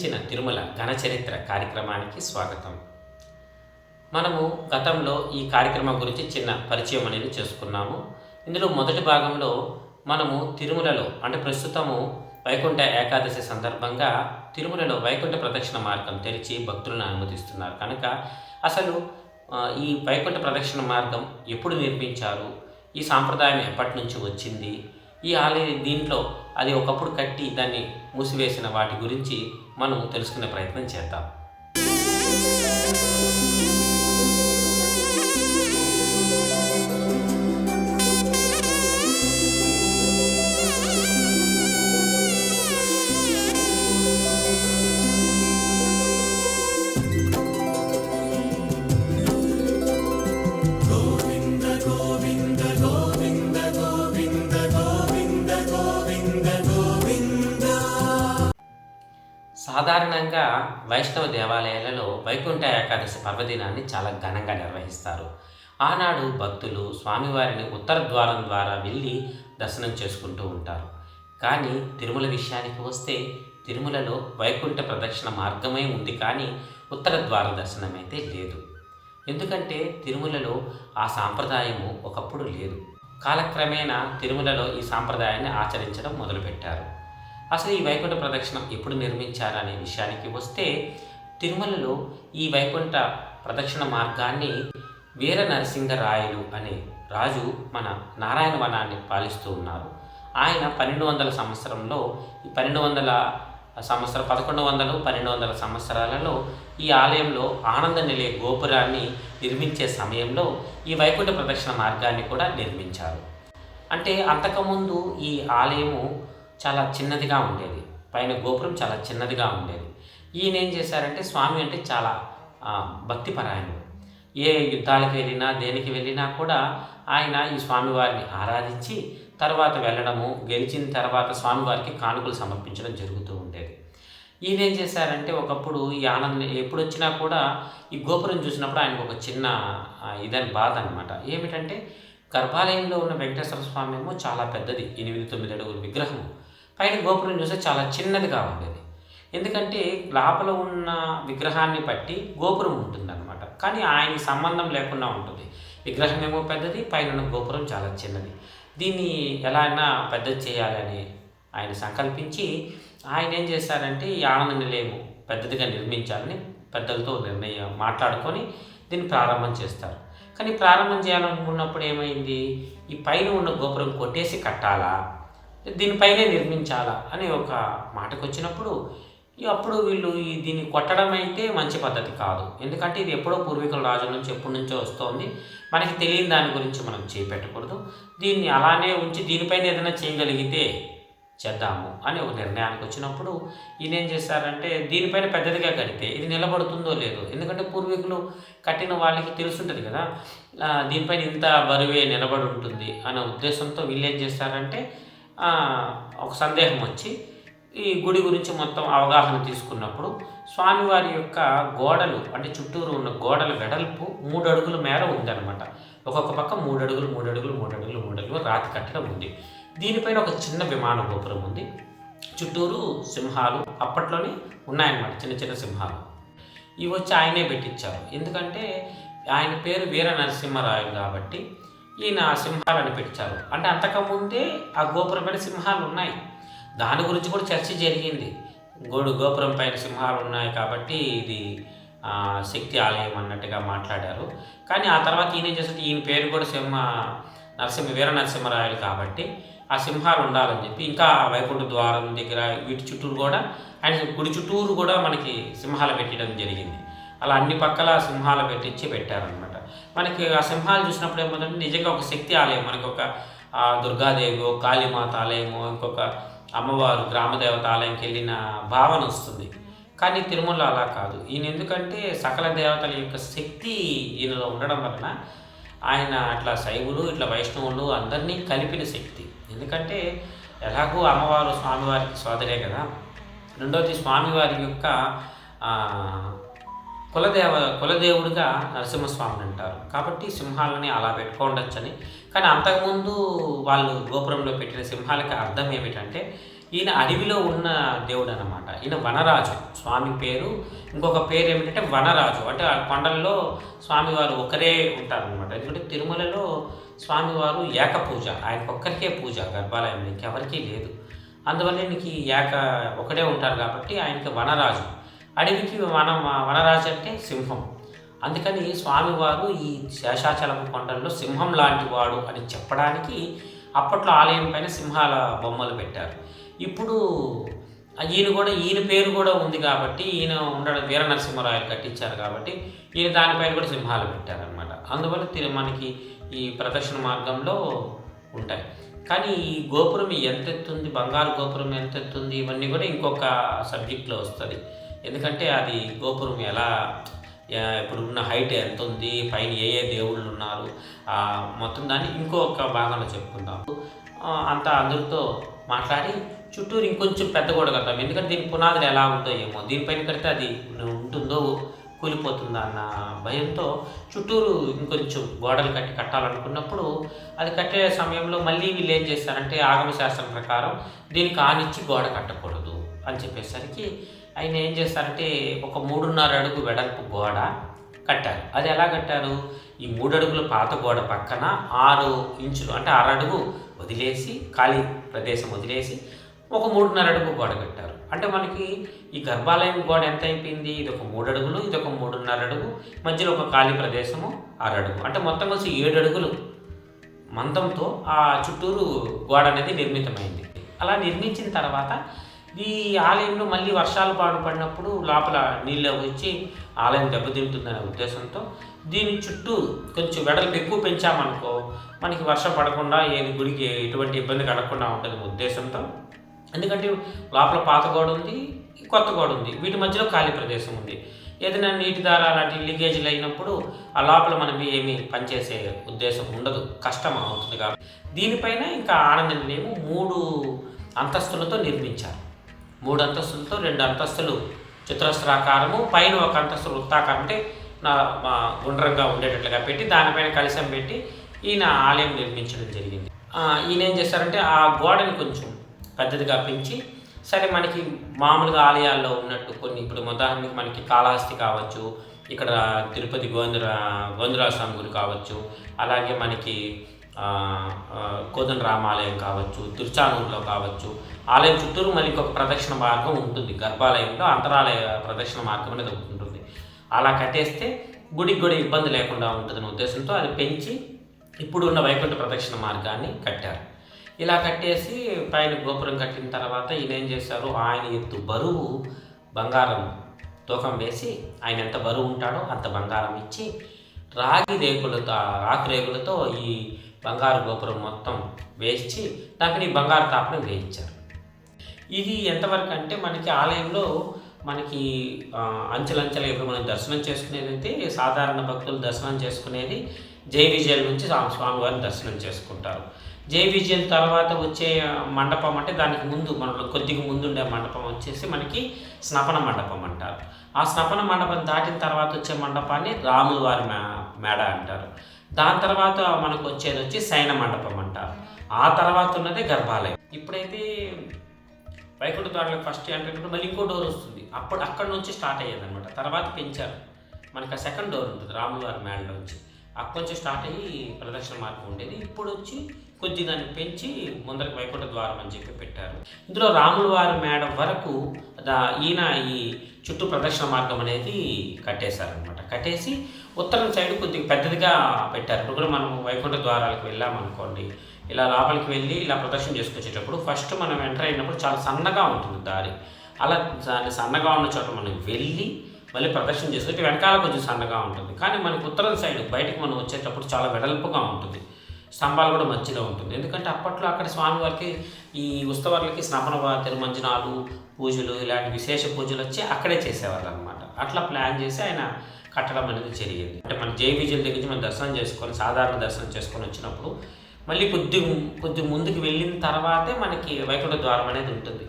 గతించిన తిరుమల ఘనచరిత్ర కార్యక్రమానికి స్వాగతం. మనము గతంలో ఈ కార్యక్రమం గురించి చిన్న పరిచయం అనేది చేసుకున్నాము. ఇందులో మొదటి భాగంలో మనము తిరుమలలో అంటే ప్రస్తుతము వైకుంఠ ఏకాదశి సందర్భంగా తిరుమలలో వైకుంఠ ప్రదక్షిణ మార్గం తెరిచి భక్తులను అనుమతిస్తున్నారు కనుక అసలు ఈ వైకుంఠ ప్రదక్షిణ మార్గం ఎప్పుడు నిర్మించారు? ఈ సాంప్రదాయం ఎప్పటి నుంచి వచ్చింది? ఈ ఆలయ దీంట్లో అది ఒకప్పుడు కట్టి దాన్ని మూసివేసిన వాటి గురించి మనం తెలుసుకునే ప్రయత్నం చేద్దాం. సాధారణంగా వైష్ణవ దేవాలయాలలో వైకుంఠ ఏకాదశి పర్వదినాన్ని చాలా ఘనంగా నిర్వహిస్తారు. ఆనాడు భక్తులు స్వామివారిని ఉత్తర ద్వారం ద్వారా వెళ్ళి దర్శనం చేసుకుంటూ ఉంటారు. కానీ తిరుమల విషయానికి వస్తే తిరుమలలో వైకుంఠ ప్రదక్షిణ మార్గమే ఉంది కానీ ఉత్తర ద్వార దర్శనం అయితే లేదు. ఎందుకంటే తిరుమలలో ఆ సాంప్రదాయము ఒకప్పుడు లేదు. కాలక్రమేణా తిరుమలలో ఈ సాంప్రదాయాన్ని ఆచరించడం మొదలుపెట్టారు. అసలు ఈ వైకుంఠ ప్రదక్షిణం ఎప్పుడు నిర్మించారనే విషయానికి వస్తే తిరుమలలో ఈ వైకుంఠ ప్రదక్షిణ మార్గాన్ని వీర నరసింహరాయలు అనే రాజు మన నారాయణ వనాన్ని పాలిస్తూ ఉన్నారు. ఆయన పన్నెండు వందల సంవత్సరంలో ఈ పన్నెండు వందల సంవత్సరం పదకొండు వందలు పన్నెండు వందల సంవత్సరాలలో ఈ ఆలయంలో ఆనంద నిలయ గోపురాన్ని నిర్మించే సమయంలో ఈ వైకుంఠ ప్రదక్షిణ మార్గాన్ని కూడా నిర్మించారు. అంటే అంతకుముందు ఈ ఆలయము చాలా చిన్నదిగా ఉండేది. పైన గోపురం చాలా చిన్నదిగా ఉండేది. ఈయన ఏం చేశారంటే స్వామి అంటే చాలా ఆ, భక్తిపరాయణుడు. ఏ యుద్ధాలకు వెళ్ళినా దేనికి వెళ్ళినా కూడా ఆయన ఈ స్వామివారిని ఆరాధించి తర్వాత వెళ్ళడము గెలిచిన తర్వాత స్వామివారికి కానుకలు సమర్పించడం జరుగుతూ ఉండేది. ఈయన ఏం చేశారంటే ఒకప్పుడు ఈ ఆనందం ఎప్పుడు వచ్చినా కూడా ఈ గోపురం చూసినప్పుడు ఆయనకు ఒక చిన్న ఇదని బాధ అనమాట ఏమిటంటే గర్భాలయంలో ఉన్న వెంకటేశ్వర స్వామి ఏమో చాలా పెద్దది ఎనిమిది తొమ్మిది అడుగుల విగ్రహం పైన గోపురం చూస్తే చాలా చిన్నదిగా ఉండేది. ఎందుకంటే లోపల ఉన్న విగ్రహాన్ని బట్టి గోపురం ఉంటుందన్నమాట. కానీ ఆయనకి సంబంధం లేకుండా ఉంటుంది. విగ్రహం ఏమో పెద్దది పైన ఉన్న గోపురం చాలా చిన్నది. దీన్ని ఎలా అయినా పెద్దది చేయాలని ఆయన సంకల్పించి ఆయన ఏం చేశారంటే ఈ ఆనంద నిలయము పెద్దదిగా నిర్మించాలని పెద్దలతో నిర్ణయం మాట్లాడుకొని దీన్ని ప్రారంభం చేస్తారు. కానీ ప్రారంభం చేయాలనుకున్నప్పుడు ఏమైంది? ఈ పైన ఉన్న గోపురం కొట్టేసి కట్టాలా? దీనిపైనే నిర్మించాలా అని ఒక మాటకు వచ్చినప్పుడు అప్పుడు వీళ్ళు ఈ దీన్ని కొట్టడం అయితే మంచి పద్ధతి కాదు. ఎందుకంటే ఇది ఎప్పుడో పూర్వీకుల రాజుల నుంచి ఎప్పటి నుంచో వస్తోంది. మనకి తెలియని దాని గురించి మనం చేపెట్టకూడదు. దీన్ని అలానే ఉంచి దీనిపైన ఏదైనా చేయగలిగితే చేద్దాము అని ఒక నిర్ణయానికి వచ్చినప్పుడు ఈయన ఏం చేశారంటే దీనిపైన పెద్దదిగా కడితే ఇది నిలబడుతుందో లేదో? ఎందుకంటే పూర్వీకులు కట్టిన వాళ్ళకి తెలుసుంటుంది కదా దీనిపైన ఇంత బరువే నిలబడి ఉంటుంది అనే ఉద్దేశంతో వీళ్ళు ఏం చేస్తారంటే ఒక సందేహం వచ్చి ఈ గుడి గురించి మొత్తం అవగాహన తీసుకున్నప్పుడు స్వామివారి యొక్క గోడలు అంటే చుట్టూరు ఉన్న గోడల వెడల్పు మూడు అడుగుల మేర ఉందన్నమాట. ఒక్కొక్క పక్క మూడు అడుగులు మూడు అడుగులు మూడు అడుగులు మూడు అడుగులు రాతి కట్టడం ఉంది. దీనిపైన ఒక చిన్న విమాన గోపురం ఉంది. చుట్టూరు సింహాలు అప్పట్లోనే ఉన్నాయన్నమాట చిన్న చిన్న సింహాలు. ఇవి వచ్చి ఆయనే పెట్టించారు. ఎందుకంటే ఆయన పేరు వీర నరసింహరాయలు కాబట్టి ఈయన ఆ సింహాలను పెట్టారు. అంటే అంతకుముందే ఆ గోపురం పైన సింహాలు ఉన్నాయి. దాని గురించి కూడా చర్చ జరిగింది. గోడు గోపురం పైన సింహాలు ఉన్నాయి కాబట్టి ఇది శక్తి ఆలయం అన్నట్టుగా మాట్లాడారు. కానీ ఆ తర్వాత ఈయన ఏం ఈయన పేరు కూడా సింహ నరసింహ వీర నరసింహరాయలు కాబట్టి ఆ సింహాలు ఉండాలని చెప్పి ఇంకా వైకుంఠ ద్వారం దగ్గర వీటి చుట్టూరు కూడా ఆయన గుడి చుట్టూరు కూడా మనకి సింహాలు పెట్టడం జరిగింది. అలా అన్ని పక్కల సింహాలు పెట్టించి పెట్టారనమాట మనకి ఆ సింహాలు చూసినప్పుడు ఏమవుతుందంటే నిజంగా ఒక శక్తి ఆలయం. మనకి ఒక దుర్గాదేవి కాళీమాత ఆలయము ఇంకొక అమ్మవారు గ్రామదేవత ఆలయంకి వెళ్ళిన భావన వస్తుంది. కానీ తిరుమల అలా కాదు. ఈయన ఎందుకంటే సకల దేవతల యొక్క శక్తి ఈయనలో ఉండడం వలన ఆయన అట్లా శైవులు ఇట్లా వైష్ణవులు అందరినీ కలిపిన శక్తి. ఎందుకంటే ఎలాగో అమ్మవారు స్వామివారికి సోదరే కదా. రెండవది స్వామివారి యొక్క కులదేవ కులదేవుడిగా నరసింహస్వామిని అంటారు. కాబట్టి సింహాలని అలా పెట్టుకోండొచ్చని. కానీ అంతకుముందు వాళ్ళు గోపురంలో పెట్టిన సింహాలకి అర్థం ఏమిటంటే ఈయన అడవిలో ఉన్న దేవుడు అనమాట ఈయన వనరాజు. స్వామి పేరు. ఇంకొక పేరు ఏమిటంటే వనరాజు. అంటే ఆ కొండల్లో స్వామివారు ఒకరే ఉంటారనమాట ఎందుకంటే తిరుమలలో స్వామివారు ఏక పూజ ఆయన ఒక్కరికే పూజ. గర్భాలయం ఇంకెవరికీ లేదు. అందువల్ల ఈయనకి ఏక ఒకడే ఉంటారు కాబట్టి ఆయనకి వనరాజు. అడవికి వన వనరాజు అంటే సింహం. అందుకని స్వామివారు ఈ శేషాచలం కొండల్లో సింహం లాంటి వాడు అని చెప్పడానికి అప్పట్లో ఆలయం పైన సింహాల బొమ్మలు పెట్టారు. ఇప్పుడు ఈయన కూడా ఈయన పేరు కూడా ఉంది కాబట్టి ఈయన ఉండడం వీర నరసింహరాయలు కట్టించారు కాబట్టి ఈయన దానిపైన కూడా సింహాలు పెట్టారనమాట అందువల్ల మనకి ఈ ప్రదక్షిణ మార్గంలో ఉంటాయి. కానీ ఈ గోపురం ఎంత ఎత్తుంది బంగారు గోపురం ఎంత ఎత్తుంది ఇవన్నీ కూడా ఇంకొక సబ్జెక్ట్లో వస్తుంది. ఎందుకంటే అది గోపురం ఎలా ఇప్పుడు ఉన్న హైట్ ఎంత ఉంది పైన ఏ ఏ దేవుళ్ళు ఉన్నారు మొత్తం దాన్ని ఇంకొక భాగంలో చెప్పుకుందాం. అంత అంతా అందరితో మాట్లాడి చుట్టూరు ఇంకొంచెం పెద్ద కూడా కడతాం. ఎందుకంటే దీని పునాదులు ఎలా ఉందో ఏమో. దీనిపైన కడితే అది ఉంటుందో కూలిపోతుందా అన్న భయంతో చుట్టూరు ఇంకొంచెం గోడలు కట్టి కట్టాలనుకున్నప్పుడు అది కట్టే సమయంలో మళ్ళీ వీళ్ళు ఏం చేస్తారంటే ఆగమ శాస్త్రం ప్రకారం దీనికి ఆనిచ్చి గోడ కట్టకూడదు అని చెప్పేసరికి ఆయన ఏం చేస్తారంటే ఒక మూడున్నర అడుగు వెడల్పు గోడ కట్టారు. అది ఎలా కట్టారు? ఈ మూడు అడుగుల పాత గోడ పక్కన ఆరు ఇంచులు అంటే ఆరు అడుగు వదిలేసి ఖాళీ ప్రదేశం వదిలేసి ఒక మూడున్నర అడుగు గోడ కట్టారు. అంటే మనకి ఈ గర్భాలయం గోడ ఎంత అయిపోయింది? ఇది ఒక మూడు అడుగులు ఇది ఒక మూడున్నర అడుగు మధ్యలో ఒక ఖాళీ ప్రదేశము ఆరు అడుగు. అంటే మొత్తం కలిసి ఏడు అడుగులు మందంతో ఆ చుట్టూరు గోడ అనేది నిర్మితమైంది. అలా నిర్మించిన తర్వాత ఈ ఆలయంలో మళ్ళీ వర్షాలు పాడు పడినప్పుడు లోపల నీళ్ళు వచ్చి ఆలయం దెబ్బతింటుందనే ఉద్దేశంతో దీని చుట్టూ కొంచెం వెడల్పు ఎక్కువ పెంచామనుకో మనకి వర్షం పడకుండా ఏది గుడికి ఎటువంటి ఇబ్బంది కలగకుండా ఉంటుంది ఉద్దేశంతో. ఎందుకంటే లోపల పాత గోడ ఉంది కొత్త గోడ ఉంది. వీటి మధ్యలో ఖాళీ ప్రదేశం ఉంది. ఏదైనా నీటి దార అలాంటి లీకేజీలు అయినప్పుడు ఆ లోపల మనం ఏమీ పనిచేసే ఉద్దేశం ఉండదు. కష్టం అవుతుంది కాబట్టి దీనిపైన ఇంకా ఆనందం మేము మూడు అంతస్తులతో నిర్మించారు. మూడు అంతస్తులతో రెండు అంతస్తులు చతురస్రాకారము పైన ఒక అంతస్తు వృత్తాకారం అంటే నా మా గుండ్రంగా ఉండేటట్లుగా పెట్టి దానిపైన కలశం పెట్టి ఈయన ఆలయం నిర్మించడం జరిగింది. ఈయన ఏం చేశారంటే ఆ గోడని కొంచెం పెద్దదిగా పెంచి సరే మనకి మామూలుగా ఆలయాల్లో ఉన్నట్టు కొన్ని ఇప్పుడు ఉదాహరణకి మనకి కాళహస్తి కావచ్చు ఇక్కడ తిరుపతి గోవిందర గోవిందరాజ స్వామి గుడి కావచ్చు అలాగే మనకి కోదండ రామాలయం కావచ్చు తిరుచానూరులో కావచ్చు. ఆలయం చుట్టూరు మళ్ళీ ఇంకొక ప్రదక్షిణ మార్గం ఉంటుంది. గర్భాలయంలో అంతరాలయ ప్రదక్షిణ మార్గం అనేది ఒకటి ఉంటుంది. అలా కట్టేస్తే గుడికి కూడా ఇబ్బంది లేకుండా ఉంటుందనే ఉద్దేశంతో అది పెంచి ఇప్పుడు ఉన్న వైకుంఠ ప్రదక్షిణ మార్గాన్ని కట్టారు. ఇలా కట్టేసి పైన గోపురం కట్టిన తర్వాత ఈయన ఏం చేశారు? ఆయన ఎత్తు బరువు బంగారం తూకం వేసి ఆయన ఎంత బరువు ఉంటాడో అంత బంగారం ఇచ్చి రాగి రేకులతో రాగి రేకులతో ఈ బంగారు గోపురం మొత్తం వేయించి దానికి బంగారు తాపడం వేయించారు. ఇది ఎంతవరకు అంటే మనకి ఆలయంలో మనకి అంచెలంచెల అంచెలంచెలు ఇప్పుడు మనం దర్శనం చేసుకునేది అయితే సాధారణ భక్తులు దర్శనం చేసుకునేది జై విజయం నుంచి స్వామివారిని దర్శనం చేసుకుంటారు. జై విజయం తర్వాత వచ్చే మండపం అంటే దానికి ముందు మన కొద్దిగా ముందు ఉండే మండపం వచ్చేసి మనకి స్నపన మండపం అంటారు. ఆ స్నపన మండపం దాటిన తర్వాత వచ్చే మండపాన్ని రాముల వారి మే మేడ అంటారు. దాని తర్వాత మనకు వచ్చేది వచ్చి శయన మండపం అంటారు ఆ తర్వాత ఉన్నదే గర్భాలయం. ఇప్పుడైతే వైకుంఠ ద్వారాలకు ఫస్ట్ అంటే మళ్ళీ ఇంకో డోర్ వస్తుంది. అప్పుడు అక్కడ నుంచి స్టార్ట్ అయ్యేది అనమాట తర్వాత పెంచారు. మనకి ఆ సెకండ్ డోర్ ఉంటుంది రాములవారి మేడలో నుంచి. అక్కడి నుంచి స్టార్ట్ అయ్యి ప్రదక్షిణ మార్గం ఉండేది. ఇప్పుడు వచ్చి కొద్ది దాన్ని పెంచి ముందరికి వైకుంఠ ద్వారం అని చెప్పి పెట్టారు. ఇందులో రాములవారి మేడ వరకు ఈయన ఈ చుట్టూ ప్రదక్షిణ మార్గం అనేది కట్టేశారనమాట కట్టేసి ఉత్తరం సైడ్ కొద్దిగా పెద్దదిగా పెట్టారు. ఇప్పుడు కూడా మనం వైకుంఠ ద్వారాలకు వెళ్ళామనుకోండి ఇలా లోపలికి వెళ్ళి ఇలా ప్రదర్శన చేసుకొచ్చేటప్పుడు ఫస్ట్ మనం ఎంటర్ అయినప్పుడు చాలా సన్నగా ఉంటుంది దారి. అలా దాని సన్నగా ఉన్న చోట మనం వెళ్ళి మళ్ళీ ప్రదర్శన చేసుకుంటే వెనకాల కొంచెం సన్నగా ఉంటుంది. కానీ మనకు ఉత్తరం సైడ్ బయటకు మనం వచ్చేటప్పుడు చాలా వెడల్పుగా ఉంటుంది. స్తంభాలు కూడా మధ్యలో ఉంటుంది. ఎందుకంటే అప్పట్లో అక్కడ స్వామివారికి ఈ ఉత్సవాలకి స్నాపన తిరుమంజనాలు పూజలు ఇలాంటి విశేష పూజలు వచ్చి అక్కడే చేసేవారు అనమాట అట్లా ప్లాన్ చేసి ఆయన కట్టడం అనేది జరిగింది. అంటే మన జై విజయల దగ్గర నుంచి మనం దర్శనం చేసుకొని సాధారణ దర్శనం చేసుకొని వచ్చినప్పుడు మళ్ళీ కొద్ది కొద్ది ముందుకు వెళ్ళిన తర్వాతే మనకి వైకుంఠ ద్వారం అనేది ఉంటుంది.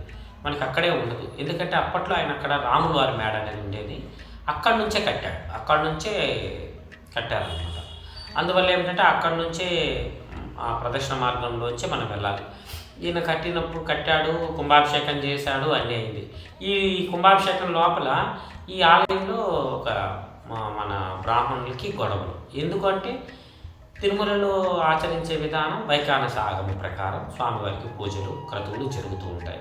మనకి అక్కడే ఉండదు. ఎందుకంటే అప్పట్లో ఆయన అక్కడ రాముగారి వారి మేడ అనేది ఉండేది. అక్కడి నుంచే కట్టాడు. అక్కడి నుంచే కట్టారనమాట. అందువల్ల ఏమిటంటే అక్కడి నుంచే ఆ ప్రదక్షిణ మార్గంలోంచి మనం వెళ్ళాలి. ఈయన కట్టినప్పుడు కట్టాడు కుంభాభిషేకం చేశాడు అన్నీ అయింది. ఈ కుంభాభిషేకం లోపల ఈ ఆలయంలో ఒక మన బ్రాహ్మణులకి గొడవలు. ఎందుకంటే తిరుమలలో ఆచరించే విధానం వైకానస ఆగమ ప్రకారం స్వామివారికి పూజలు క్రతువులు జరుగుతూ ఉంటాయి.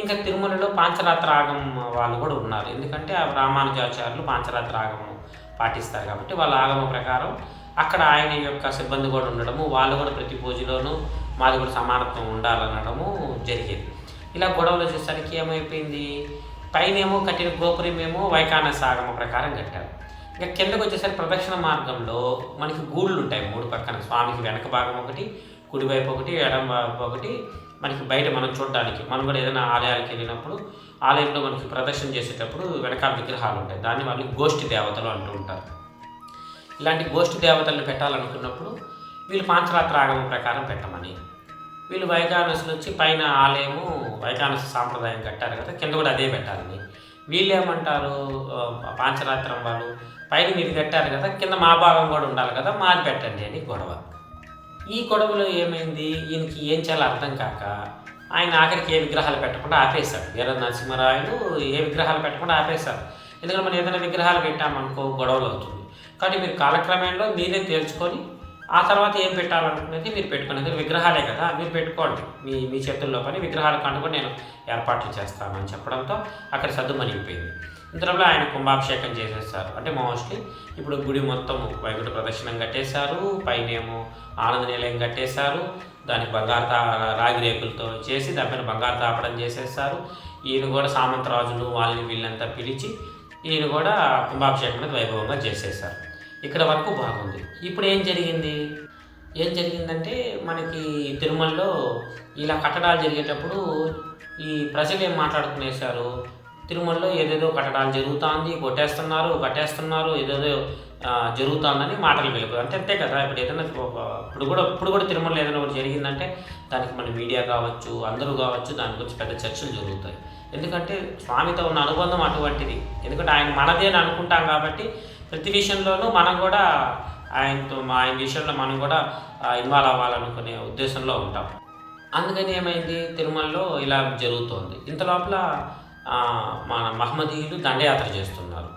ఇంకా తిరుమలలో పాంచరాత్ర ఆగమం వాళ్ళు కూడా ఉన్నారు. ఎందుకంటే ఆ రామానుజాచార్యులు పాంచరాత్ర ఆగమం పాటిస్తారు కాబట్టి వాళ్ళ ఆగమ ప్రకారం అక్కడ ఆయన యొక్క సిబ్బంది కూడా ఉండడము వాళ్ళు కూడా ప్రతి పూజలోనూ మాది కూడా సమానత్వం ఉండాలనడము జరిగేది. ఇలా గొడవలు వచ్చేసరికి ఏమైపోయింది? పైనేమో కట్టిన గోపురం ఏమో వైకానస ఆగమ ప్రకారం కట్టారు. ఇంకా కిందకు వచ్చేసరికి ప్రదక్షిణ మార్గంలో మనకి గూళ్ళు ఉంటాయి మూడు పక్కన. స్వామికి వెనక భాగం ఒకటి కుడివైపు ఒకటి ఎడమ వైపు ఒకటి. మనకి బయట మనం చూడడానికి మనం కూడా ఏదైనా ఆలయాలకు వెళ్ళినప్పుడు ఆలయంలో మనకి ప్రదర్శన చేసేటప్పుడు వెనకాల విగ్రహాలు ఉంటాయి. దాన్ని వాళ్ళు గోష్ఠి దేవతలు అంటూ ఉంటారు. ఇలాంటి గోష్ఠి దేవతలను పెట్టాలనుకున్నప్పుడు వీళ్ళు పాంచరాత్ర ఆగమం ప్రకారం పెట్టమని. వీళ్ళు వైకానసులు వచ్చి పైన ఆలయము వైకానస సాంప్రదాయం కట్టారు కదా కింద కూడా అదే పెట్టాలని. వీళ్ళు ఏమంటారు పాంచరాత్రం వాళ్ళు పైన మీరు కట్టారు కదా కింద మా భాగం కూడా ఉండాలి కదా మాది పెట్టండి అని గొడవ. ఈ గొడవలో ఏమైంది? ఈయనకి ఏం చేయాలో అర్థం కాక ఆయన ఆఖరికి ఏ విగ్రహాలు పెట్టకుండా ఆపేశారు వీర నరసింహరాయలు ఏ విగ్రహాలు పెట్టకుండా ఆపేశారు ఎందుకంటే మనం ఏదైనా విగ్రహాలు పెట్టామనుకో గొడవలు అవుతుంది. కాబట్టి మీరు కాలక్రమేణలో మీరే తేల్చుకొని ఆ తర్వాత ఏం పెట్టాలనుకునేది మీరు పెట్టుకునేది విగ్రహాలే కదా మీరు పెట్టుకోండి. మీ మీ చేతుల్లో పని విగ్రహాల కంటే కూడా నేను ఏర్పాట్లు చేస్తానని చెప్పడంతో అక్కడ సర్దుమణిగిపోయింది ఇంతలో ఆయన కుంభాభిషేకం చేసేస్తారు. అంటే మోస్ట్లీ ఇప్పుడు గుడి మొత్తం వైకుంఠ ప్రదక్షిణం కట్టేశారు పైనేమో ఆనంద నిలయం కట్టేశారు దానికి బంగారు తా రాగి రేకులతో చేసి దానిపైన బంగారు తాపడం చేసేస్తారు. ఈయన కూడా సామంతరాజులు వాళ్ళని వీళ్ళంతా పిలిచి ఈయన కూడా కుంభాభిషేకం అనేది వైభవంగా చేసేసారు ఇక్కడ వరకు బాగుంది. ఇప్పుడు ఏం జరిగింది? ఏం జరిగిందంటే మనకి తిరుమలలో ఇలా కట్టడాలు జరిగేటప్పుడు ఈ ప్రజలు ఏం మాట్లాడుకునేశారు? తిరుమలలో ఏదేదో కట్టడాలు జరుగుతుంది కొట్టేస్తున్నారు కట్టేస్తున్నారు ఏదేదో జరుగుతుందని మాటలు వెలుపు అంటే అంతే కదా ఇప్పుడు ఏదైనా ఇప్పుడు కూడా ఇప్పుడు కూడా తిరుమలలో ఏదైనా ఒకటి జరిగిందంటే దానికి మన మీడియా కావచ్చు అందరూ కావచ్చు దాని గురించి పెద్ద చర్చలు జరుగుతాయి. ఎందుకంటే స్వామితో ఉన్న అనుబంధం అటువంటిది. ఎందుకంటే ఆయన మనదే అని అనుకుంటాం కాబట్టి ప్రతి విషయంలోనూ మనం కూడా ఆయనతో ఆయన విషయంలో మనం కూడా ఇన్వాల్వ్ అవ్వాలనుకునే ఉద్దేశంలో ఉంటాం. అందుకని ఏమైంది? తిరుమలలో ఇలా జరుగుతోంది. ఇంత లోపల మన మహమ్మదీయులు దండయాత్ర చేస్తున్నారు.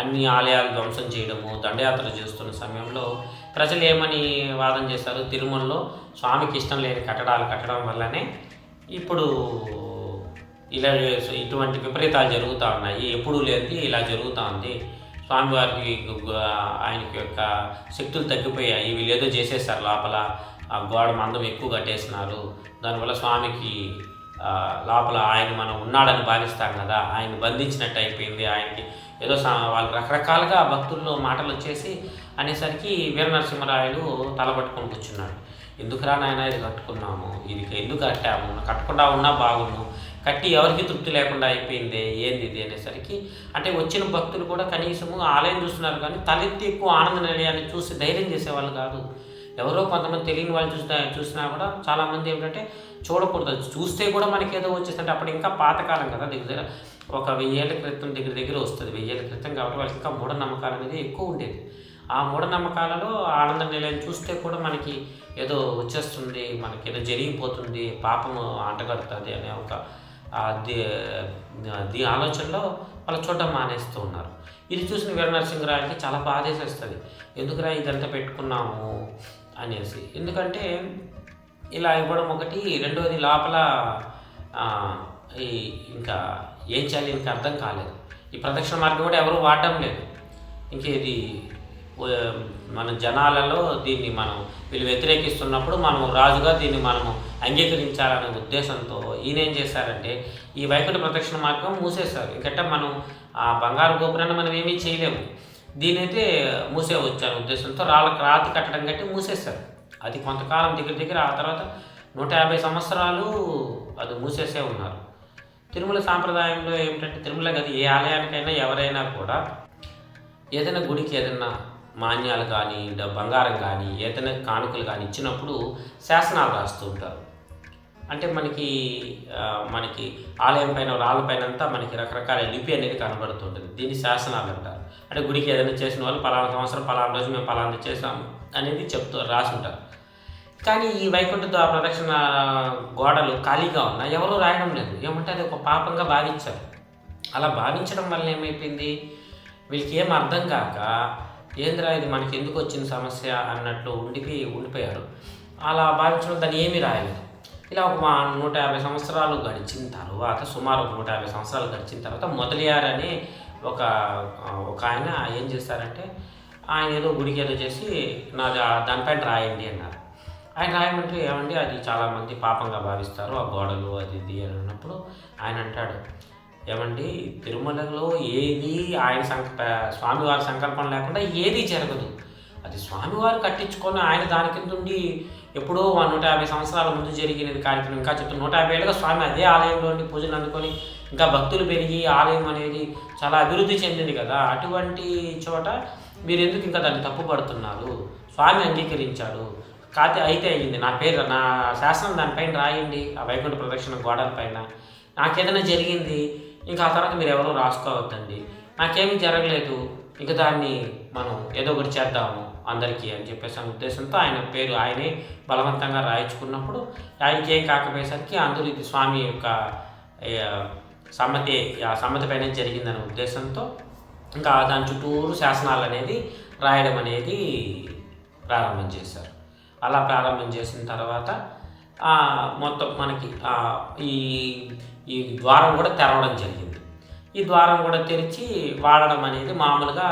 అన్ని ఆలయాలు ధ్వంసం చేయడము దండయాత్ర చేస్తున్న సమయంలో ప్రజలు ఏమని వాదన చేశారు తిరుమలలో స్వామికి ఇష్టం లేని కట్టడాలు కట్టడం వల్లనే ఇప్పుడు ఇలా ఇటువంటి విపరీతాలు జరుగుతూ ఉన్నాయి. ఎప్పుడూ లేనిది ఇలా జరుగుతూ ఉంది. స్వామివారికి ఆయనకి యొక్క శక్తులు తగ్గిపోయాయి. వీళ్ళు ఏదో చేసేసారు లోపల. ఆ గోడ మందం ఎక్కువ కట్టేసినారు. దానివల్ల స్వామికి లోపల ఆయన మనం ఉన్నాడని భావిస్తాం కదా. ఆయన బంధించినట్టు అయిపోయింది. ఆయనకి ఏదో వాళ్ళు రకరకాలుగా భక్తుల్లో మాటలు వచ్చేసి అనేసరికి వీర నరసింహరాయలు తలపట్టుకొని కూర్చున్నాడు. ఎందుకురా నాయన ఇది కట్టుకున్నాము? ఇది ఎందుకు కట్టాము? కట్టకుండా ఉన్నా బాగున్నాము కట్టి ఎవరికి తృప్తి లేకుండా అయిపోయింది ఏంది ఇది అనేసరికి అంటే వచ్చిన భక్తులు కూడా కనీసము ఆలయం చూస్తున్నారు కానీ తలెత్తి ఎక్కువ ఆనంద నిలయాన్ని చూసి ధైర్యం చేసేవాళ్ళు కాదు. ఎవరో కొంతమంది తెలియని వాళ్ళు చూసినా చూసినా కూడా చాలామంది ఏమిటంటే చూడకూడదు. చూస్తే కూడా మనకి ఏదో వచ్చేస్తుంటే అప్పుడు ఇంకా పాతకాలం కదా దగ్గర ఒక వెయ్యేళ్ళ క్రితం దగ్గర దగ్గర వస్తుంది. వెయ్యేళ్ళ క్రితం కాబట్టి వాళ్ళకి ఇంకా మూఢనమ్మకాలు అనేది ఎక్కువ ఉండేది. ఆ మూఢనమ్మకాలలో ఆనంద నిలయం చూస్తే కూడా మనకి ఏదో వచ్చేస్తుంది మనకి ఏదో జరిగిపోతుంది పాపము అంటగడుతుంది అనే ఒక దీ ఆలోచనలో వాళ్ళు చూడడం మానేస్తూ ఉన్నారు. ఇది చూసిన వీర నరసింహరాయలకి చాలా బాధేసేస్తుంది ఎందుకురా ఇదంతా పెట్టుకున్నాము అనేసి. ఎందుకంటే ఇలా ఇవ్వడం ఒకటి రెండవది లోపల ఈ ఇంకా ఏం చేయాలి ఇంకా అర్థం కాలేదు. ఈ ప్రదక్షిణ మార్గం కూడా ఎవరు వాడడం లేదు. ఇంక ఇది మన జనాలలో దీన్ని మనం వీళ్ళు వ్యతిరేకిస్తున్నప్పుడు మనం రాజుగా దీన్ని మనము అంగీకరించాలనే ఉద్దేశంతో ఈయన ఏం చేశారంటే ఈ వైకుంఠ ప్రదక్షిణ మార్గం మూసేశారు. ఇంకంటే మనం ఆ బంగారు గోపురాన్ని మనం ఏమీ చేయలేము. దీనైతే మూసేయవచ్చు అనే ఉద్దేశంతో రాళ్ళకి రాతి కట్టడం కట్టి మూసేశారు. అది కొంతకాలం దగ్గర దగ్గర ఆ తర్వాత నూట యాభై సంవత్సరాలు అది మూసేసే ఉన్నారు. తిరుమల సాంప్రదాయంలో ఏమిటంటే తిరుమల గది ఏ ఆలయానికైనా ఎవరైనా కూడా ఏదైనా గుడికి ఏదైనా మాన్యాలు కానీ బంగారం కానీ ఏదైనా కానుకలు కానీ ఇచ్చినప్పుడు శాసనాలు రాస్తూ ఉంటారు. అంటే మనకి మనకి ఆలయం పైన రాళ్ళ పైన అంతా మనకి రకరకాల లిపి అనేది కనబడుతుంటుంది. దీన్ని శాసనాలు అంటారు. అంటే గుడికి ఏదైనా చేసిన వాళ్ళు పలానా సంవత్సరం పలానా రోజు మేము పలానా చేసాము అనేది చెప్తూ రాసి ఉంటారు కానీ ఈ వైకుంఠ ద్వార ప్రదక్షిణ గోడలు ఖాళీగా ఉన్నా ఎవరూ రాయడం లేదు. ఏమంటే అది ఒక పాపంగా భావించారు. అలా భావించడం వల్ల ఏమైపోయింది? వీళ్ళకి ఏం అర్థం కాక ఏంద్రా ఇది మనకి ఎందుకు వచ్చిన సమస్య అన్నట్లు ఉండిపోయి ఉండిపోయారు. అలా భావించడం దాన్ని ఏమీ రాయలేదు. ఇలా ఒక నూట యాభై సంవత్సరాలు గడిచిన తర్వాత సుమారు ఒక నూట యాభై సంవత్సరాలు గడిచిన తర్వాత మొదలియార్ అని ఒక ఒక ఆయన ఏం చేస్తారంటే ఆయన ఏదో గుడికి ఏదో చేసి నాది దానిపైన రాయండి అన్నారు. ఆయన రాయమంటే ఏమండి అది చాలామంది పాపంగా భావిస్తారు ఆ గోడలు అది ఇది అని అన్నప్పుడు ఆయన అంటాడు ఏమండి తిరుమలలో ఏది ఆయన సంక స్వామివారి సంకల్పం లేకుండా ఏది జరగదు. అది స్వామివారు కట్టించుకొని ఆయన దాని కింద ఉండి ఎప్పుడో నూట యాభై సంవత్సరాల ముందు జరిగినది కార్యక్రమం. ఇంకా చెప్తున్నా నూట యాభై ఏళ్ళుగా స్వామి అదే ఆలయంలోని పూజలు అందుకొని ఇంకా భక్తులు పెరిగి ఆలయం అనేది చాలా అభివృద్ధి చెందింది కదా. అటువంటి చోట మీరు ఎందుకు ఇంకా దాన్ని తప్పుపడుతున్నారు స్వామి అంగీకరించాడు. కాతే అయితే అయ్యింది. నా పేరు నా శాసనం దానిపైన రాయండి ఆ వైకుంఠ ప్రదక్షిణ గోడల పైన. నాకేదైనా జరిగింది ఇంకా ఆ తర్వాత మీరు ఎవరో రాసుకోవద్దండి. నాకేమీ జరగలేదు. ఇంకా దాన్ని మనం ఏదో ఒకటి చేద్దాము. అందరికీ అని చెప్పేసి అనే ఉద్దేశంతో ఆయన పేరు ఆయనే బలవంతంగా రాయించుకున్నప్పుడు ఆయనకి ఏం కాకపోయేసరికి అందరూ ఇది స్వామి యొక్క సమ్మతి ఆ సమ్మతి పైన జరిగిందనే ఉద్దేశంతో ఇంకా దాని చుట్టూరు శాసనాలు అనేది రాయడం అనేది ప్రారంభం చేశారు. అలా ప్రారంభం చేసిన తర్వాత మొత్తం మనకి ఈ ఈ ద్వారం కూడా తెరవడం జరిగింది. ఈ ద్వారం కూడా తెరిచి వాడడం అనేది మామూలుగా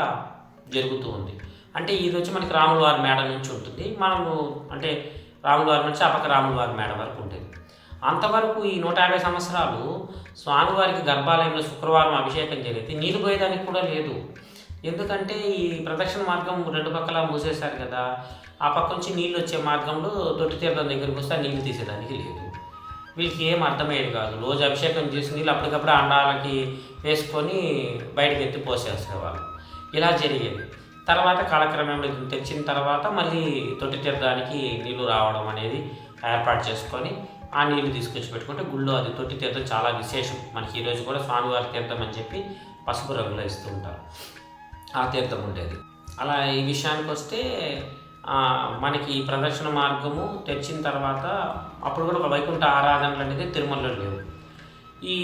జరుగుతూ ఉంది. అంటే ఇది వచ్చి మనకి రాముల వారి మేడ నుంచి ఉంటుంది. మనము అంటే రాముల వారి నుంచి అపక రాముల వారి మేడ వరకు ఉంటుంది. అంతవరకు ఈ నూట యాభై సంవత్సరాలు స్వామివారికి గర్భాలయంలో శుక్రవారం అభిషేకం జరిగితే నీళ్ళు పోయేదానికి కూడా లేదు. ఎందుకంటే ఈ ప్రదక్షిణ మార్గం రెండు పక్కల మూసేశారు కదా. ఆ పక్క నుంచి నీళ్ళు వచ్చే మార్గంలో దొడ్డి తీర్థం దగ్గరికి వస్తే నీళ్ళు తీసేదానికి లేదు. వీళ్ళకి ఏం అర్థమయ్యేది కాదు. రోజు అభిషేకం చేసి నీళ్ళు అప్పటికప్పుడు అండాలకి వేసుకొని బయటకు ఎత్తి పోసేసేవాళ్ళు ఇలా జరిగేది. తర్వాత కాలక్రమంలో ఇది తెచ్చిన తర్వాత మళ్ళీ తొట్టి తీర్థానికి నీళ్ళు రావడం అనేది ఏర్పాటు చేసుకొని ఆ నీళ్ళు తీసుకొచ్చి పెట్టుకుంటే గుళ్ళో అది తొట్టి తీర్థం చాలా విశేషం. మనకి ఈరోజు కూడా స్వామివారి తీర్థం అని చెప్పి పసుపు రంగులో ఇస్తూ ఉంటారు. ఆ తీర్థం ఉండేది. అలా ఈ విషయానికి వస్తే మనకి ఈ ప్రదర్శన మార్గము తెచ్చిన తర్వాత అప్పుడు కూడా ఒక వైకుంఠ ఆరాధనలు అనేది తిరుమలలో లేవు. ఈ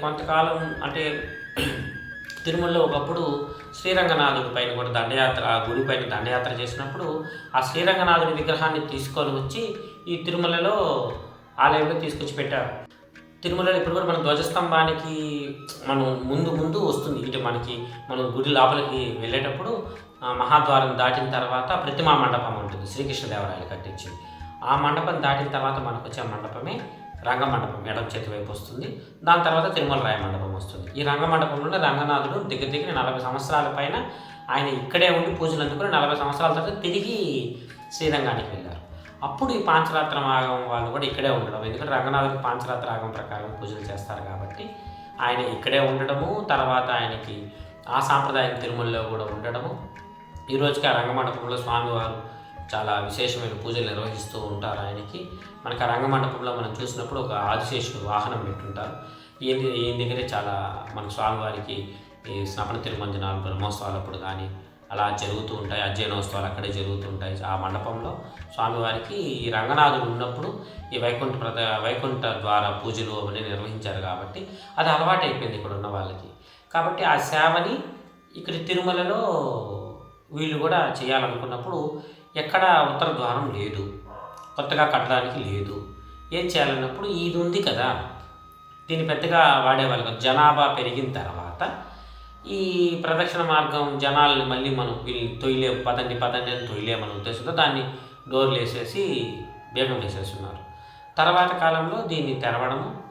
కొంతకాలం అంటే తిరుమలలో ఒకప్పుడు శ్రీరంగనాథుడి పైన కూడా దండయాత్ర ఆ గుడి పైన దండయాత్ర చేసినప్పుడు ఆ శ్రీరంగనాథుడి విగ్రహాన్ని తీసుకొని వచ్చి ఈ తిరుమలలో ఆలయంలో తీసుకొచ్చి పెట్టారు. తిరుమలలో ఇప్పుడు కూడా మన ధ్వజస్తంభానికి మనం ముందు ముందు వస్తుంది. ఇటు మనకి మనం గుడి లోపలికి వెళ్ళేటప్పుడు మహాద్వారం దాటిన తర్వాత ప్రతిమా మండపం ఉంటుంది. శ్రీకృష్ణదేవరాయలు కట్టించింది. ఆ మండపం దాటిన తర్వాత మనకు వచ్చే మండపమే రంగమండపం ఎడమ చేతి వైపు వస్తుంది. దాని తర్వాత తిరుమల రాయమండపం వస్తుంది. ఈ రంగ మండపంలోనే రంగనాథుడు దగ్గర దగ్గర నలభై సంవత్సరాల పైన ఆయన ఇక్కడే ఉండి పూజలు అందుకుని నలభై సంవత్సరాల తర్వాత తిరిగి శ్రీరంగానికి వెళ్ళారు. అప్పుడు ఈ పాంచరాత్ర ఆగమం వాళ్ళు కూడా ఇక్కడే ఉండడం. ఎందుకంటే రంగనాథుడికి పాంచరాత్ర ఆగమం ప్రకారం పూజలు చేస్తారు కాబట్టి ఆయన ఇక్కడే ఉండడము తర్వాత ఆయనకి ఆ సాంప్రదాయం తిరుమలలో కూడా ఉండడము. ఈరోజుకి ఆ రంగమండపంలో స్వామివారు చాలా విశేషమైన పూజలు నిర్వహిస్తూ ఉంటారు ఆయనకి. మనకు ఆ రంగమండపంలో మనం చూసినప్పుడు ఒక ఆదిశేషుడు వాహనం పెట్టుంటారు. ఈయన ఈయన దగ్గరే చాలా మన స్వామివారికి ఈ స్నపన తిరుమంజనాలు బ్రహ్మోత్సవాలు అప్పుడు కానీ అలా జరుగుతూ ఉంటాయి. అధ్యయనోత్సవాలు అక్కడే జరుగుతూ ఉంటాయి. ఆ మండపంలో స్వామివారికి ఈ రంగనాథుడు ఉన్నప్పుడు ఈ వైకుంఠ ప్రద వైకుంఠ ద్వారా పూజలు అవన్నీ నిర్వహించారు కాబట్టి అది అలవాటు అయిపోయింది ఇక్కడ ఉన్న వాళ్ళకి. కాబట్టి ఆ సేవని ఇక్కడ తిరుమలలో వీళ్ళు కూడా చేయాలనుకున్నప్పుడు ఎక్కడ ఉత్తర ద్వారం లేదు. కొత్తగా కట్టడానికి లేదు. ఏం చేయాలన్నప్పుడు ఇది ఉంది కదా. దీన్ని పెద్దగా వాడేవాళ్ళు కాదు. జనాభా పెరిగిన తర్వాత ఈ ప్రదక్షిణ మార్గం జనాల్ని మళ్ళీ మనం వీళ్ళని తొయ్యలే పదండి పదండి అని తొయ్యలేమనే ఉద్దేశంతో దాన్ని డోర్లు వేసేసి బీగం వేసేస్తున్నారు. తర్వాత కాలంలో దీన్ని తెరవడము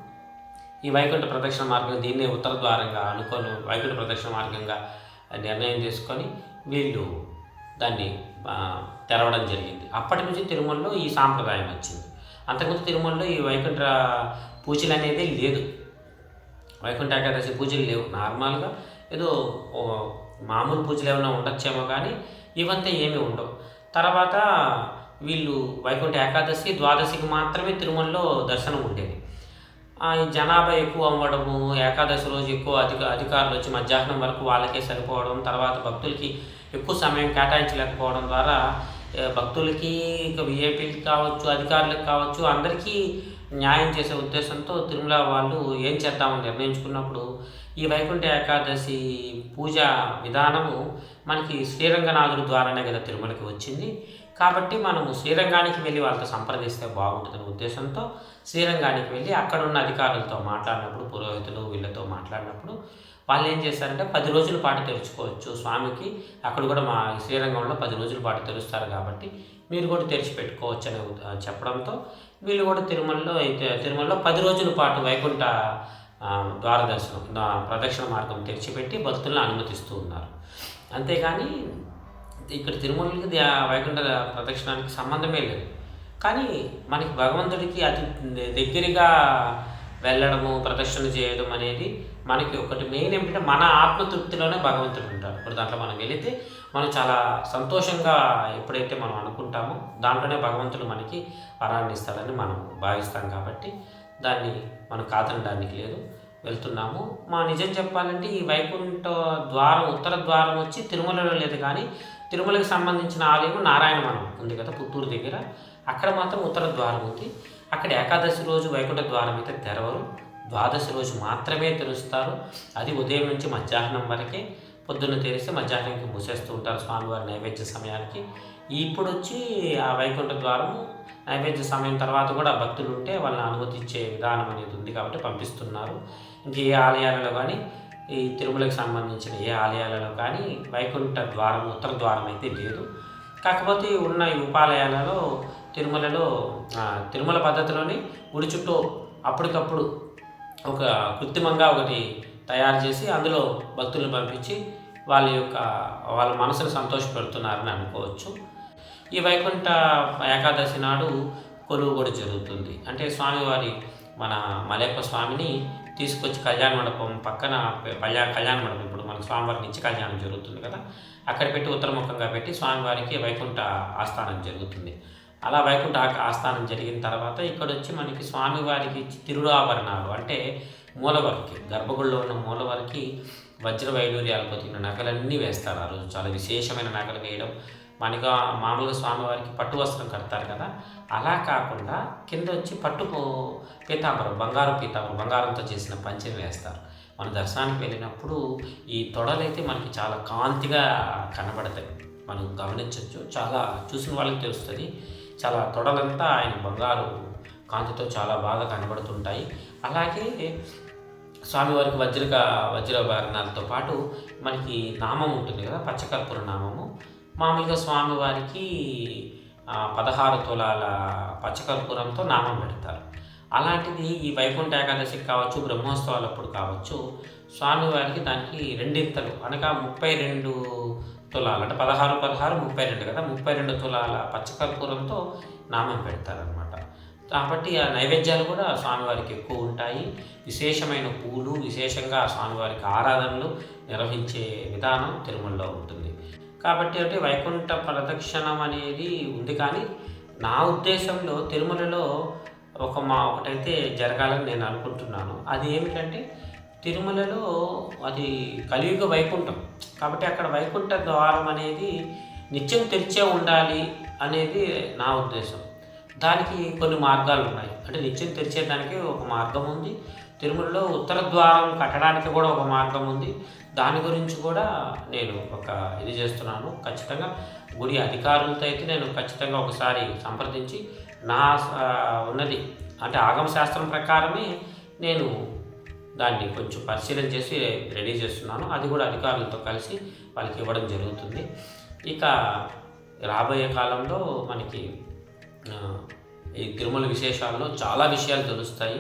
ఈ వైకుంఠ ప్రదక్షిణ మార్గం దీన్నే ఉత్తర ద్వారంగా అనుకొని వైకుంఠ ప్రదక్షిణ మార్గంగా నిర్ణయం చేసుకొని వీళ్ళు దాన్ని తెరవడం జరిగింది. అప్పటి నుంచి తిరుమలలో ఈ సాంప్రదాయం వచ్చింది. అంతకుముందు తిరుమలలో ఈ వైకుంఠ పూజలు అనేది లేదు. వైకుంఠ ఏకాదశి పూజలు లేవు. నార్మల్గా ఏదో మామూలు పూజలు ఏమైనా ఉండొచ్చేమో కానీ ఇవంతా ఏమీ ఉండవు. తర్వాత వీళ్ళు వైకుంఠ ఏకాదశి ద్వాదశికి మాత్రమే తిరుమలలో దర్శనం ఉండేది. జనాభా ఎక్కువ అవ్వడము ఏకాదశి రోజు ఎక్కువ అధిక అధికారులు వచ్చి మధ్యాహ్నం వరకు వాళ్ళకే సరిపోవడం తర్వాత భక్తులకి ఎక్కువ సమయం కేటాయించలేకపోవడం ద్వారా భక్తులకి ఇక విఐపీలకి కావచ్చు అధికారులకు కావచ్చు అందరికీ న్యాయం చేసే ఉద్దేశంతో తిరుమల వాళ్ళు ఏం చేద్దామని నిర్ణయించుకున్నప్పుడు ఈ వైకుంఠ ఏకాదశి పూజ విధానము మనకి శ్రీరంగనాథుడి ద్వారానే కదా తిరుమలకి వచ్చింది. కాబట్టి మనము శ్రీరంగానికి వెళ్ళి వాళ్ళతో సంప్రదిస్తే బాగుంటుందనే ఉద్దేశంతో శ్రీరంగానికి వెళ్ళి అక్కడ ఉన్న అధికారులతో మాట్లాడినప్పుడు పురోహితులు వీళ్ళతో మాట్లాడినప్పుడు వాళ్ళు ఏం చేశారంటే పది రోజుల పాటు తెరుచుకోవచ్చు. స్వామికి అక్కడ కూడా మా శ్రీరంగంలో పది రోజుల పాటు తెరుస్తారు కాబట్టి మీరు కూడా తెరిచి పెట్టుకోవచ్చు చెప్పడంతో వీళ్ళు కూడా తిరుమలలో అయితే తిరుమలలో పది రోజుల పాటు వైకుంఠ ద్వారదర్శనం ప్రదక్షిణ మార్గం తెరిచిపెట్టి భక్తులను అనుమతిస్తూ ఉన్నారు. అంతేగాని ఇక్కడ తిరుమలకి వైకుంఠ ప్రదక్షిణానికి సంబంధమే లేదు. కానీ మనకి భగవంతుడికి అతి దగ్గరగా వెళ్ళడము ప్రదక్షిణ చేయడం అనేది మనకి ఒకటి మెయిన్ ఏమిటంటే మన ఆత్మతృప్తిలోనే భగవంతుడు ఉంటాడు. ఇప్పుడు దాంట్లో మనం వెళితే మనం చాలా సంతోషంగా ఎప్పుడైతే మనం అనుకుంటామో దాంట్లోనే భగవంతుడు మనకి వరాన్ని ఇస్తాడని మనం భావిస్తాం కాబట్టి దాన్ని మనం కాదనడానికి లేదు. వెళ్తున్నాము. మా నిజం చెప్పాలంటే ఈ వైకుంఠ ద్వారం ఉత్తర ద్వారం వచ్చి తిరుమలలో లేదు కానీ తిరుమలకి సంబంధించిన ఆలయం నారాయణవనం ఉంది కదా పుత్తూరు దగ్గర. అక్కడ మాత్రం ఉత్తర ద్వారం ఉంది. అక్కడ ఏకాదశి రోజు వైకుంఠ ద్వారం అయితే తెరవరు. ద్వాదశి రోజు మాత్రమే తెరుస్తారు. అది ఉదయం నుంచి మధ్యాహ్నం వరకే పొద్దున్న తెరిస్తే మధ్యాహ్నానికి మూసేస్తూ ఉంటారు స్వామివారి నైవేద్య సమయానికి. ఇప్పుడు వచ్చి ఆ వైకుంఠ ద్వారం నైవేద్య సమయం తర్వాత కూడా భక్తులు ఉంటే వాళ్ళని అనుమతించే విధానం అనేది ఉంది కాబట్టి పంపిస్తున్నారు. ఇంకే ఆలయాలలో కానీ ఈ తిరుమలకు సంబంధించిన ఏ ఆలయాలలో కానీ వైకుంఠ ద్వారం ఉత్తర ద్వారం అయితే లేదు. కాకపోతే ఉన్న ఈ ఉపాలయాలలో తిరుమలలో తిరుమల పద్ధతిలోని గుడి చుట్టూ అప్పటికప్పుడు ఒక కృత్రిమంగా ఒకటి తయారు చేసి అందులో భక్తులను పంపించి వాళ్ళ యొక్క వాళ్ళ మనసును సంతోషపెడుతున్నారని అనుకోవచ్చు. ఈ వైకుంఠ ఏకాదశి నాడు కొలువు కూడా జరుగుతుంది. అంటే స్వామివారి మన మలయప్ప స్వామిని తీసుకొచ్చి కళ్యాణ మండపం పక్కన కళ్యాణ కళ్యాణ మండపం. ఇప్పుడు మన స్వామివారి నిత్య కళ్యాణం జరుగుతుంది కదా. అక్కడ పెట్టి ఉత్తరముఖంగా పెట్టి స్వామివారికి వైకుంఠ ఆస్థానం జరుగుతుంది. అలా వైకుంఠ ఆస్థానం జరిగిన తర్వాత ఇక్కడ వచ్చి మనకి స్వామివారికి తిరుడాభరణాలు అంటే మూలవరికి గర్భగుడిలో ఉన్న మూలవరికి వజ్ర వైడూర్యాలు పొతికిన నగలన్నీ వేస్తారు ఆ రోజు. చాలా విశేషమైన నగలు వేయడం మనగా మామూలుగా స్వామివారికి పట్టు వస్త్రం కడతారు కదా అలా కాకుండా కింద వచ్చి పట్టు పీతాంబరం బంగారు పీతాంబరం బంగారంతో చేసిన పంచెని వేస్తారు. మన దర్శనానికి వెళ్ళినప్పుడు ఈ తొడలైతే మనకి చాలా కాంతిగా కనబడతాయి. మనం గమనించవచ్చు చాలా చూసిన వాళ్ళకి తెలుస్తుంది. చాలా తొడలంతా ఆయన బంగారు కాంతితో చాలా బాగా కనబడుతుంటాయి. అలాగే స్వామివారికి వజ్రక వజ్రభరణాలతో పాటు మనకి నామం ఉంటుంది కదా పచ్చకర్పూర నామము. మామూలుగా స్వామివారికి పదహారు తులాల పచ్చకర్పూరంతో నామం పెడతారు. అలాంటిది ఈ వైకుంఠ ఏకాదశికి కావచ్చు బ్రహ్మోత్సవాలప్పుడు కావచ్చు స్వామివారికి దానికి రెండింతలు అనగా ముప్పై రెండు తులాలు అంటే పదహారు పదహారు ముప్పై రెండు కదా ముప్పై రెండు తులాల పచ్చకర్పూరంతో నామం పెడతారనమాట కాబట్టి ఆ నైవేద్యాలు కూడా స్వామివారికి ఎక్కువ ఉంటాయి. విశేషమైన పూలు విశేషంగా స్వామివారికి ఆరాధనలు నిర్వహించే విధానం తిరుమలలో ఉంటుంది. కాబట్టి అంటే వైకుంఠ ప్రదక్షిణం అనేది ఉంది కానీ నా ఉద్దేశంలో తిరుమలలో ఒక మా ఒకటైతే జరగాలని నేను అనుకుంటున్నాను. అది ఏమిటంటే తిరుమలలో అది కలియుగ వైకుంఠం. కాబట్టి అక్కడ వైకుంఠ ద్వారం అనేది నిత్యం తెరిచే ఉండాలి అనేది నా ఉద్దేశం. దానికి కొన్ని మార్గాలు ఉన్నాయి. అంటే నిత్యం తెరిచేదానికి ఒక మార్గం ఉంది. తిరుమలలో ఉత్తర ద్వారం కట్టడానికి కూడా ఒక మార్గం ఉంది. దాని గురించి కూడా నేను ఒక ఇది చేస్తున్నాను. ఖచ్చితంగా గుడి అధికారులతో అయితే నేను ఖచ్చితంగా ఒకసారి సంప్రదించి నా ఉన్నది అంటే ఆగమ శాస్త్రం ప్రకారమే నేను దాన్ని కొంచెం పరిశీలన చేసి రెడీ చేస్తున్నాను. అది కూడా అధికారులతో కలిసి వాళ్ళకి ఇవ్వడం జరుగుతుంది. ఇక రాబోయే కాలంలో మనకి ఈ తిరుమల విశేషాల్లో చాలా విషయాలు తెలుస్తాయి.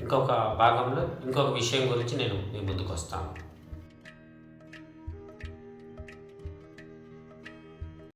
ఇంకొక భాగంలో ఇంకొక విషయం గురించి నేను మీ ముందుకు వస్తాను.